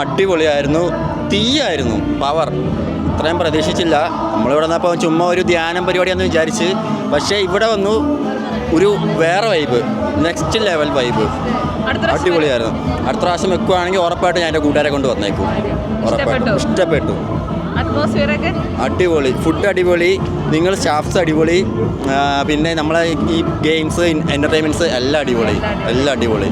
അടിപൊളിയായിരുന്നു. തീയായിരുന്നു പവർ ഇത്രയും പ്രതീക്ഷിച്ചില്ല. നമ്മളിവിടെ നിന്നപ്പോൾ ചുമ്മാ ഒരു ധ്യാനം പരിപാടിയാണെന്ന് വിചാരിച്ച് പക്ഷേ ഇവിടെ വന്നു ഒരു വേറെ വൈബ് നെക്സ്റ്റ് ലെവൽ വൈബ് അടിപൊളിയായിരുന്നു. അടുത്ത പ്രാവശ്യം വെക്കുവാണെങ്കിൽ ഉറപ്പായിട്ട് ഞാൻ എന്റെ കൂട്ടുകാരെ കൊണ്ട് വന്നേക്കും. ഉറപ്പായിട്ടും. ഇഷ്ടപ്പെട്ടു. അടിപൊളി. ഫുഡ് അടിപൊളി. നിങ്ങൾ സ്റ്റാഫ്സ് അടിപൊളി. പിന്നെ നമ്മളെ ഈ ഗെയിംസ് എന്റർടൈൻമെന്റ്സ് എല്ലാം അടിപൊളി. എല്ലാം അടിപൊളി.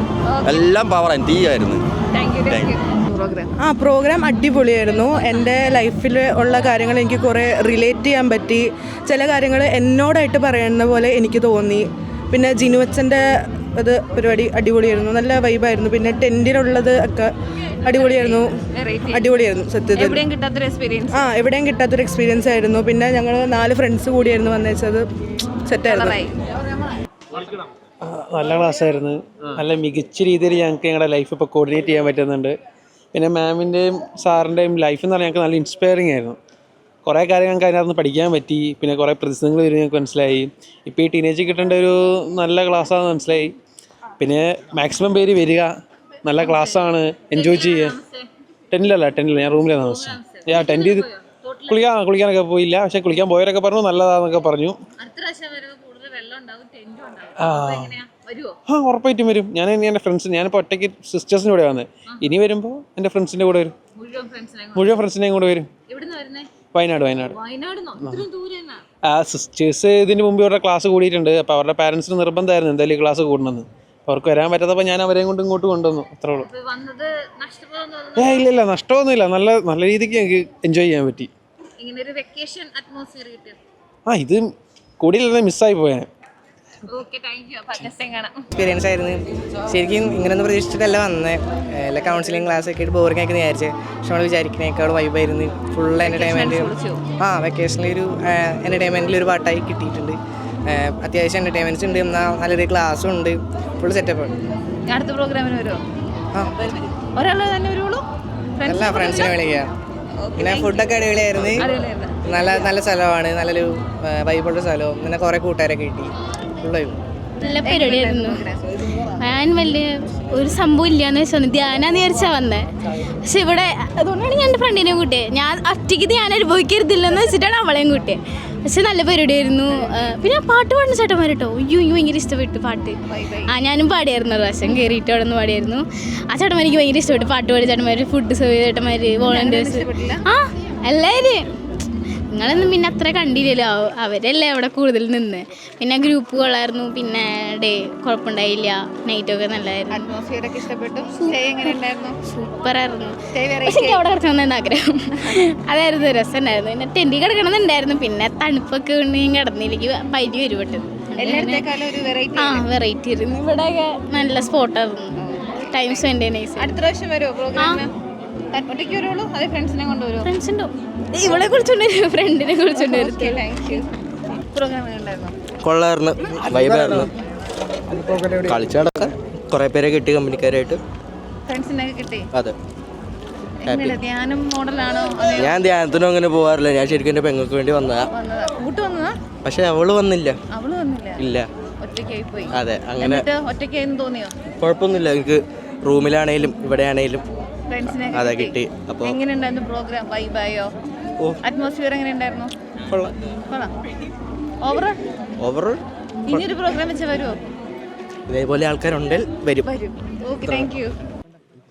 എല്ലാം പവറായിരുന്നു തീയായിരുന്നു. താങ്ക് യു പ്രോഗ്രാം ആ പ്രോഗ്രാം അടിപൊളിയായിരുന്നു. എന്റെ ലൈഫിൽ ഉള്ള കാര്യങ്ങൾ എനിക്ക് കുറേ റിലേറ്റ് ചെയ്യാൻ പറ്റി. ചില കാര്യങ്ങൾ എന്നോടായിട്ട് പറയുന്ന പോലെ എനിക്ക് തോന്നി. പിന്നെ ജിനുവച്ചന്റെ അത് പരിപാടി അടിപൊളിയായിരുന്നു. നല്ല വൈബായിരുന്നു പിന്നെ ടെന്റിലുള്ളത് ഒക്കെ അടിപൊളിയായിരുന്നു. അടിപൊളിയായിരുന്നു സത്യത്തിൽ. എവിടെയും കിട്ടാത്തൊരു എക്സ്പീരിയൻസ് ആ എവിടെയും കിട്ടാത്തൊരു എക്സ്പീരിയൻസ് ആയിരുന്നു. പിന്നെ ഞങ്ങൾ നാല് ഫ്രണ്ട്സ് കൂടിയായിരുന്നു വന്നേച്ചത്. സെറ്റായിരുന്നു നല്ല ക്ലാസ് നല്ല ക്ലാസ്സായിരുന്നു നല്ല മികച്ച രീതിയിൽ ഞങ്ങൾക്ക് ഞങ്ങളുടെ ലൈഫ് ഇപ്പോൾ കോർഡിനേറ്റ് ചെയ്യാൻ പറ്റുന്നുണ്ട്. പിന്നെ മാമിന്റെയും സാറിന്റെയും ലൈഫ് എന്ന് പറഞ്ഞാൽ ഞങ്ങൾക്ക് നല്ല ഇൻസ്പയറിങ് ആയിരുന്നു. കുറേ കാര്യം ഞങ്ങൾക്ക് അതിനകത്ത് പഠിക്കാൻ പറ്റി. പിന്നെ കുറേ പ്രതിസന്ധികൾ വരും ഞങ്ങൾക്ക് മനസ്സിലായി. ഇപ്പോൾ ഈ ടീനേജിൽ കിട്ടേണ്ട ഒരു നല്ല ക്ലാസ്സാണെന്ന് മനസ്സിലായി. പിന്നെ മാക്സിമം പേര് വരിക. നല്ല ക്ലാസ്സാണ് എൻജോയ് ചെയ്യുക. ടെന്നിലല്ല ടെന്റിൽ ഞാൻ റൂമിലാണ് താമസിച്ചത് ഞാൻ ടെന്റ് കുളിക്കാൻ കുളിക്കാനൊക്കെ പോയില്ല. പക്ഷേ കുളിക്കാൻ പോയവരൊക്കെ പറഞ്ഞു നല്ലതാണെന്നൊക്കെ പറഞ്ഞു. ആ. ആ ഉറപ്പായിട്ടും വരും. ഞാൻ ഇനി എന്റെ ഫ്രണ്ട്സ് ഞാനിപ്പോൾ ഒറ്റയ്ക്ക് സിസ്റ്റേഴ്സിന്റെ കൂടെ വന്നത് ഇനി വരുമ്പോൾ എന്റെ ഫ്രണ്ട്സിന്റെ കൂടെ വരും. മുഴുവൻ ഫ്രണ്ട്സിനെ കൂടെ വരും. വയനാട് വയനാട്. ആ. സിസ്റ്റേഴ്സ് ഇതിന് മുമ്പ് ഇവരുടെ ക്ലാസ് കൂടിയിട്ടുണ്ട്. അപ്പോൾ അവരുടെ പാരൻസിന് നിർബന്ധമായിരുന്നു എന്തായാലും ക്ലാസ് കൂടണമെന്ന്. അവർക്ക് വരാൻ പറ്റാത്തപ്പോൾ ഞാൻ അവരെയും കൊണ്ട് ഇങ്ങോട്ട് കൊണ്ടുവന്നു. അത്രേ ഉള്ളൂ. ഏ ഇല്ല ഇല്ല നഷ്ടമൊന്നുമില്ല. നല്ല നല്ല രീതിക്ക് എനിക്ക് എൻജോയ് ചെയ്യാൻ പറ്റി. ആ ഇത് കൂടിയില്ലെന്നെ മിസ്സായി പോയാൽ എക്സ്പീരിയൻസ് ആയിരുന്നു. ശരിക്കും ഇങ്ങനൊന്നും പ്രതീക്ഷിച്ചിട്ടല്ല വന്നത് എല്ലാ കൗൺസിലിംഗ് ക്ലാസ് ഒക്കെ ആയിട്ട് ബോറിംഗ് ആക്കി വിചാരിച്ചത് പക്ഷെ നമ്മൾ വിചാരിക്കുന്നേക്കാളും വൈബായിരുന്നു ഫുൾ എന്റർടൈൻമെന്റ് ആ വെക്കേഷനിൽ ഒരു എന്റർടൈൻമെന്റിൽ ഒരു പാട്ടായി കിട്ടിയിട്ടുണ്ട്. അത്യാവശ്യം എന്റർടൈൻമെന്റ്സ് ഉണ്ട്. എന്നാൽ നല്ലൊരു ക്ലാസ്സും ഉണ്ട്. ഫുൾ സെറ്റപ്പ് അടുത്ത പ്രോഗ്രാമിന് വരുമോ ആ. തന്നെ വരുള്ളൂ എല്ലാ ഫ്രണ്ട്സിനെ വിളിക്കാം. പിന്നെ ഫുഡൊക്കെ അടിപൊളിയായിരുന്നു. നല്ല നല്ല സ്ഥലമാണ്. നല്ലൊരു വൈബുള്ള സ്ഥലവും. പിന്നെ കുറേ കൂട്ടുകാരൊക്കെ കിട്ടി. നല്ല പരിപാടിയായിരുന്നു. ഞാൻ വലിയ ഒരു സംഭവം ഇല്ലാന്ന് വെച്ചാൽ ധ്യാനാന്ന് വിചാരിച്ചാ വന്നേ. പക്ഷെ ഇവിടെ അതുകൊണ്ടാണ് ഞാൻ എന്റെ ഫ്രണ്ടിനെ കൂട്ടിയത് ഞാൻ ഒറ്റയ്ക്ക് ധ്യാനം അനുഭവിക്കരുതില്ലെന്ന് വെച്ചിട്ടാണ് അവളെയും കൂട്ടിയത് പക്ഷെ നല്ല പരിപാടിയായിരുന്നു. പിന്നെ പാട്ട് പാടുന്ന ചേട്ടന്മാർ കേട്ടോ അയ്യോ എനിക്ക് ഭയങ്കര ഇഷ്ടപ്പെട്ടു പാട്ട്. ആ ഞാനും പാടിയായിരുന്നു. പ്രാവശ്യം കയറിയിട്ട് അവിടെ നിന്ന് പാടിയായിരുന്നു. ആ ചേട്ടന്മാർ എനിക്ക് ഭയങ്കര ഇഷ്ടപ്പെട്ടു. പാട്ട് പാടിയ ചേട്ടന്മാർ ഫുഡ് സെർവ് ചെയ്ത ചേട്ടന്മാർ വോളണ്ടിയേഴ്സ് ആ എല്ലാവരും നിങ്ങളൊന്നും പിന്നെ അത്ര കണ്ടില്ലല്ലോ. അവരല്ലേ അവിടെ കൂടുതൽ നിന്ന്. പിന്നെ ഗ്രൂപ്പ് കൊള്ളായിരുന്നു. പിന്നെ ഡേ കുഴപ്പമുണ്ടായില്ല. നൈറ്റൊക്കെ നല്ലതായിരുന്നു അറ്റ്മോസ്ഫിയർ ഒക്കെ ഇഷ്ടപ്പെട്ടു. സൂപ്പറായിരുന്നു സ്റ്റേ പക്ഷെ എനിക്ക് അവിടെ കിടക്കണമെന്ന് ആഗ്രഹം. അതായിരുന്നു രസമുണ്ടായിരുന്നു പിന്നെ ടെൻഡി കിടക്കണമെന്നുണ്ടായിരുന്നു. പിന്നെ തണുപ്പൊക്കെ ഉണ്ടെങ്കിൽ കിടന്നില്ലെങ്കിൽ പനി വരും പെട്ടെന്ന്. ആ വെറൈറ്റി ആയിരുന്നു. ഇവിടെ നല്ല സ്പോട്ടായിരുന്നു ടൈം സ്പെൻഡ് നൈസ് അടുത്ത പ്രാവശ്യം വരുമോ പ്രോഗ്രാമിന് ഒറ്റയ്ക്ക് വരുള്ളൂ അതേ ഫ്രണ്ട്സിനെ കൊണ്ടുവരുമോ ഫ്രണ്ട്സിന്റെ ഇവളെ കുറിച്ചുണ്ട് ഫ്രണ്ടിനെ കുറിച്ചുണ്ട് താങ്ക് യു പ്രോഗ്രാം ഉണ്ടായിരുന്നു കൊള്ളായിരുന്നു. വൈബായിരുന്നു കളിച്ചു നടക്കാൻ കുറേ പേരെ കിട്ടി കമ്പനിക്കാരായിട്ട്. അതെ. ഞാൻ ധ്യാനത്തിനും അങ്ങനെ പോവാറില്ല. ഞാൻ ശരിക്കും എന്റെ പെങ്ങൾക്ക് വേണ്ടി വന്നതാ. പക്ഷെ അവൾ വന്നില്ല. അവൾ വന്നില്ല? ഇല്ല. അതെ അങ്ങനെ കുഴപ്പമൊന്നുമില്ല. എനിക്ക് റൂമിലാണേലും ഇവിടെ ആണേലും അതെ കിട്ടി. അപ്പോൾ എങ്ങനെയുണ്ടായിരുന്നു പ്രോഗ്രാം? വൈബായോ? ഓ. അറ്റ്മോസ്ഫിയർ എങ്ങനെ ഉണ്ടായിരുന്നു ഓവർ ഓവറോൾ ഇനിയൊരു പ്രോഗ്രാം വെച്ചാൽ വരുമോ ഇതേപോലെ ആൾക്കാരുണ്ടെങ്കിൽ വരും. വരും. ഓക്കെ താങ്ക് യു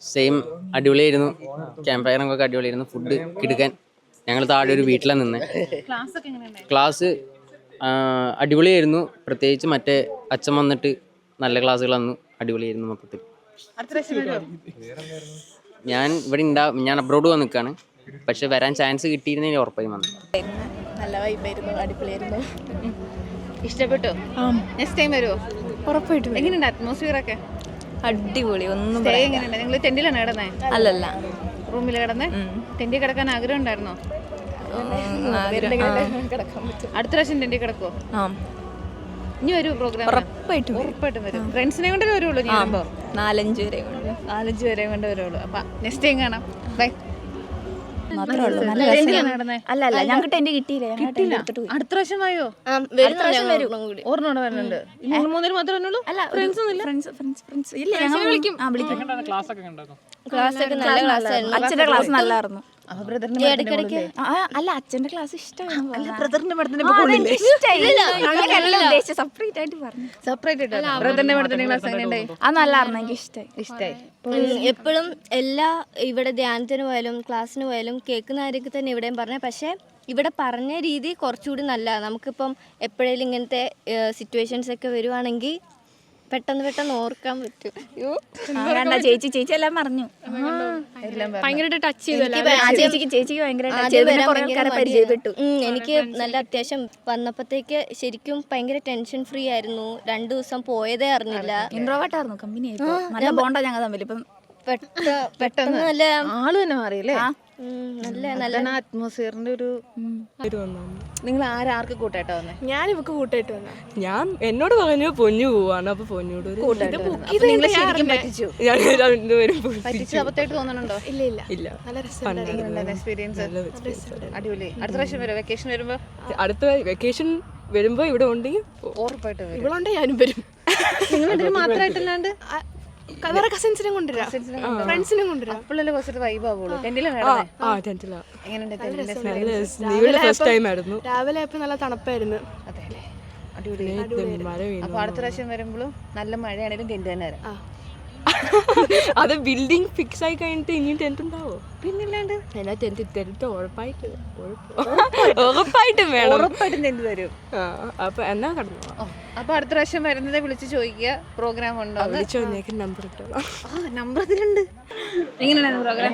സെയിം അടിപൊളിയായിരുന്നു. ക്യാമ്പ് ഒക്കെ അടിപൊളിയായിരുന്നു. ഫുഡ് കിടുക്കാൻ. ഞങ്ങൾ താഴെ ഒരു വീട്ടിലാണ് നിന്ന്. ക്ലാസ് ഒക്കെ എങ്ങനെ ഉണ്ടായിരുന്നു ക്ലാസ് അടിപൊളിയായിരുന്നു. പ്രത്യേകിച്ച് മറ്റേ അച്ഛൻ വന്നിട്ട് നല്ല ക്ലാസ്സുകൾ തന്നു അടിപൊളിയായിരുന്നു മൊത്തത്തിൽ അടുത്ത ഞാൻ ഇവിടെ ഉണ്ടാവും ഞാൻ അബ്രോഡ് വന്ന് നിൽക്കുകയാണ് പക്ഷെ വരാൻ ചാൻസ് കിട്ടിയിരുന്നെങ്കിൽ ഉറപ്പായി വന്നു. നല്ല വൈബായിരുന്നു അടിപൊളിയായിരുന്നു. ഇഷ്ടപ്പെട്ടു? നെക്സ്റ്റ് ടൈം വരുമോ ഉറപ്പായിട്ടും എങ്ങനെയുണ്ട് അറ്റ്മോസ്ഫിയർ ഒക്കെ? അടിപൊളി ഒന്നും എങ്ങനെയുണ്ട്? നിങ്ങൾ ടെന്റിലാണ് കിടന്നേ? അല്ലല്ല. റൂമിൽ കിടന്നേ? ടെന്റിൽ കിടക്കാൻ ആഗ്രഹം ഉണ്ടായിരുന്നോ? അടുത്ത പ്രാവശ്യം ടെന്റിൽ കിടക്കുമോ ഇനി വരൂ പ്രോഗ്രാം ഉറപ്പായിട്ടും ഉറപ്പായിട്ടും വരും. ഫ്രണ്ട്സിനെ കൊണ്ട് വരുള്ളൂ ഞാൻ വരുമ്പോ? നാലഞ്ച് വരെ നാലഞ്ച് വരെ കൊണ്ട് വരുള്ളൂ. അപ്പൊ നെക്സ്റ്റ് ടൈം കാണാം. ബൈ. മാത്രമേ ഉള്ളൂ. നല്ല ടെന്റിലാണ് രസം നടന്നേ? അല്ല അല്ല ഞങ്ങൾക്ക് ടെന്റ് കിട്ടിയില്ല. ഞങ്ങൾ ടെന്റ് എടുത്തിട്ട് പോയി. അടുത്ത പ്രാവശ്യം വരുന്നുണ്ട്. മാത്രമേ ഉള്ളൂ? അല്ല ഫ്രണ്ട്സ് ഫ്രണ്ട്സ് ഫ്രണ്ട്സ് ഫ്രണ്ട്സ് ഇല്ല ഞങ്ങൾ വിളിക്കും. ആ വിളിക്കും. ക്ലാസ് ഒക്കെ നല്ല ക്ലാസ് ആയിരുന്നു. അച്ഛന്റെ ക്ലാസ്. നല്ലായിരുന്നു. ഇടയ്ക്കിടയ്ക്ക് അല്ല അച്ഛന്റെ ക്ലാസ് ഇഷ്ടമാണ് സെപ്പറേറ്റ് ആയിട്ട് പറഞ്ഞു. സെപ്പറേറ്റ് ബ്രദറിന്റെ ക്ലാസ് എങ്ങനെയുണ്ടായി അത് നല്ലായിരുന്നു എനിക്ക് ഇഷ്ടമായി ഇഷ്ടായി. എപ്പോഴും എല്ലാ ഇവിടെ ധ്യാനത്തിന് പോയാലും ക്ലാസ്സിന് പോയാലും കേൾക്കുന്ന കാര്യമൊക്കെ തന്നെ ഇവിടെയും പറഞ്ഞ. പക്ഷേ ഇവിടെ പറഞ്ഞ രീതി കുറച്ചുകൂടി നല്ല നമുക്കിപ്പം എപ്പോഴേലും ഇങ്ങനത്തെ സിറ്റുവേഷൻസ് ഒക്കെ വരുവാണെങ്കിൽ പെട്ടെന്ന് പെട്ടെന്ന് ഓർക്കാൻ പറ്റും. ചേച്ചി ചേച്ചി എല്ലാം പറഞ്ഞു. ഭയങ്കരമായിട്ട് ടച്ച് ചേച്ചിക്ക് ചേച്ചിക്ക് ഭയങ്കര പരിചയപ്പെട്ടു. എനിക്ക് നല്ല അത്യാവശ്യം വന്നപ്പോഴത്തേക്ക് ശരിക്കും ഭയങ്കര ടെൻഷൻ ഫ്രീ ആയിരുന്നു. രണ്ടു ദിവസം പോയതേ അറിഞ്ഞില്ല. ഇൻട്രോവേർട്ടായിരുന്നു കമ്പനി നല്ല ബോണ്ടാ ഞങ്ങൾ തമ്മിൽ. ഇപ്പം പെട്ട പെട്ടെന്ന് നല്ല ആൾ തന്നെ മാറിയല്ലേ നല്ല നല്ല നല്ല അറ്റ്മോസ്ഫിയറിന്റെ ഒരു നിങ്ങൾ ആരാർക്ക് കൂട്ടായിട്ട് വന്നേ? ഞാൻ ഇവക്ക് കൂട്ടായിട്ട് വന്ന. ഞാൻ എന്നോട് പറഞ്ഞു പൊന്നു പോവാണ്. അപ്പൊ പൊന്നോട് തോന്നുന്നുണ്ടോ ഇല്ല നല്ല എക്സ്പീരിയൻസ് അടിപൊളി. അടുത്ത പ്രാവശ്യം വരും വെക്കേഷൻ വരുമ്പോ? അടുത്ത വെക്കേഷൻ വരുമ്പോ ഇവിടെ ഉണ്ടെങ്കിൽ ഉറപ്പായിട്ട് വരും. ഇവളുണ്ട് ഞാനും വരും. നിങ്ങൾ മാത്രമായിട്ടല്ലാണ്ട്? വേറെ കസിൻസിനെ കൊണ്ടുവരാം. ഫ്രണ്ട്സിനും കൊണ്ടുവരാം. അപ്പോഴല്ലേ കുറച്ചൊരു വൈബ് ആവുള്ളൂ. എങ്ങനെയുണ്ട് രാവിലെ ആയപ്പോ നല്ല തണുപ്പായിരുന്നു. അതെ അടിപൊളി. വീണു അപ്പൊ അടുത്ത പ്രാവശ്യം വരുമ്പോഴും നല്ല മഴയാണെങ്കിലും ടെന്റ് തന്നെ വരാം. അത് ബിൽഡിംഗ് ഫിക്സ് ആയി കഴിഞ്ഞിട്ട് ഇനിയും ടെൻത്ത് ഉണ്ടാവോ? പിന്നില്ലാണ്ട്? എന്നാ ടെൻത്ത് ടെൻത്ത് ഉറപ്പായിട്ട് ഉറപ്പ്- ഉറപ്പായിട്ടും. വേണം. ഉറപ്പായിട്ടും ടെൻത്ത് തരും അപ്പൊ എന്നാ കടന്നു അപ്പൊ അടുത്ത പ്രാവശ്യം വരുന്നത് വിളിച്ച് ചോദിക്കുക. പ്രോഗ്രാം ഉണ്ടോ വിളിച്ചു വന്നേക്ക് നമ്പർ ഇട്ടോളാം. നമ്പർ അതിലുണ്ട്. എങ്ങനെയാണ് പ്രോഗ്രാം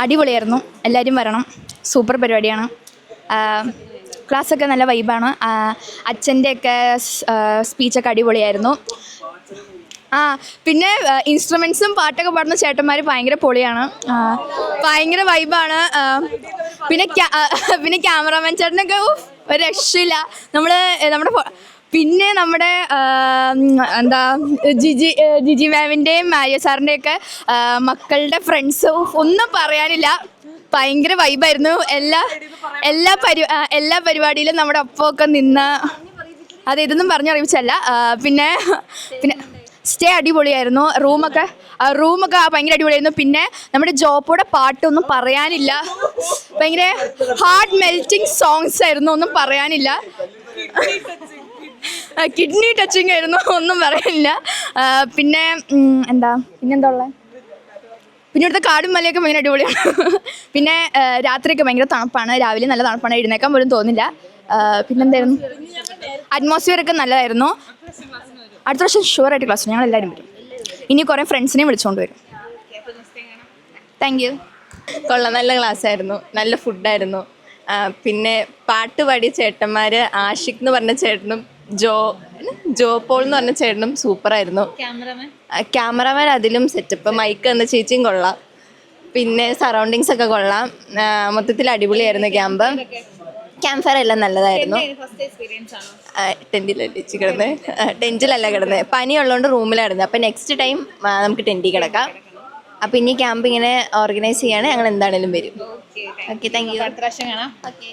അടിപൊളിയായിരുന്നു. എല്ലാവരും വരണം. സൂപ്പർ പരിപാടിയാണ്. ക്ലാസ്സൊക്കെ നല്ല വൈബാണ് അച്ഛന്റെയൊക്കെ സ്പീച്ചൊക്കെ അടിപൊളിയായിരുന്നു. ആ പിന്നെ ഇൻസ്ട്രുമെന്റ്സും പാട്ടൊക്കെ പാടുന്ന ചേട്ടന്മാർ ഭയങ്കര പൊളിയാണ്. ഭയങ്കര വൈബാണ്. പിന്നെ പിന്നെ ക്യാമറാമാൻ ചേട്ടനൊക്കെ ഒരു രക്ഷയില്ല. നമ്മൾ നമ്മുടെ പിന്നെ നമ്മുടെ എന്താ ജിജി ജിജി മാമിന്റെയും മാരിയ സാറിന്റെയൊക്കെ മക്കളുടെ ഫ്രണ്ട്സ് ഒന്നും പറയാനില്ല. ഭയങ്കര വൈബായിരുന്നു. എല്ലാ എല്ലാ പരി എല്ലാ പരിപാടിയിലും നമ്മുടെ ഒപ്പമൊക്കെ നിന്ന് അത് ഇതൊന്നും പറഞ്ഞറിയിച്ചല്ല പിന്നെ പിന്നെ സ്റ്റേ അടിപൊളിയായിരുന്നു. റൂമൊക്കെ റൂമൊക്കെ ഭയങ്കര അടിപൊളിയായിരുന്നു. പിന്നെ നമ്മുടെ ജോപ്പോടെ പാട്ടൊന്നും പറയാനില്ല. ഭയങ്കര ഹാർട്ട് മെൽറ്റിംഗ് സോങ്സ് ആയിരുന്നു ഒന്നും പറയാനില്ല. കിഡ്നി ടച്ചിങ് ആയിരുന്നു ഒന്നും പറയാനില്ല. പിന്നെ എന്താ പിന്നെന്താ ഉള്ളത് പിന്നെ ഇവിടുത്തെ കാടും മലയൊക്കെ ഭയങ്കര അടിപൊളിയാണ്. പിന്നെ രാത്രിയൊക്കെ ഭയങ്കര തണുപ്പാണ്. രാവിലെ നല്ല തണുപ്പാണ്. എഴുന്നേക്കാൻ പോലും തോന്നില്ല. പിന്നെന്തായിരുന്നു? അറ്റ്മോസ്ഫിയർ ഒക്കെ നല്ലതായിരുന്നു. അടുത്ത പ്രാവശ്യം ഷുവർ ആയിട്ട് ക്ലാസ് ഞങ്ങൾ എല്ലാവരും വരും. ഇനി കുറേ ഫ്രണ്ട്സിനെയും വിളിച്ചുകൊണ്ട് വരും. താങ്ക് യു കൊള്ളാം. നല്ല ക്ലാസ് ആയിരുന്നു. നല്ല ഫുഡായിരുന്നു പിന്നെ പാട്ട് പാടിയ ചേട്ടന്മാർ ആഷിഖ് എന്ന് പറഞ്ഞ ചേട്ടനും ജോ ജോ പോൾ എന്ന് പറഞ്ഞ ചേട്ടനും സൂപ്പറായിരുന്നു ക്യാമറമാൻ അതിലും സെറ്റപ്പ് മൈക്ക് എന്ന ചേച്ചിയും കൊള്ളാം. പിന്നെ സറൗണ്ടിങ്സ് ഒക്കെ കൊള്ളാം. മൊത്തത്തിൽ അടിപൊളിയായിരുന്നു ക്യാമ്പ് ക്യാമ്പ് ഫയർ എല്ലാം നല്ലതായിരുന്നു. ടെന്റിലല്ലേ ചേച്ചി കിടന്ന്. ടെന്റിലല്ല കിടന്നത് പനി ഉള്ളതുകൊണ്ട് റൂമിലായിരുന്നു. അപ്പം നെക്സ്റ്റ് ടൈം നമുക്ക് ടെന്റിൽ കിടക്കാം. അപ്പം ഇനി ക്യാമ്പ് ഇങ്ങനെ ഓർഗനൈസ് ചെയ്യാണ്. ഞങ്ങൾ എന്താണേലും വരും. ഓക്കെ താങ്ക് യു അടുത്ത പ്രാവശ്യം കാണാം. ഓക്കെ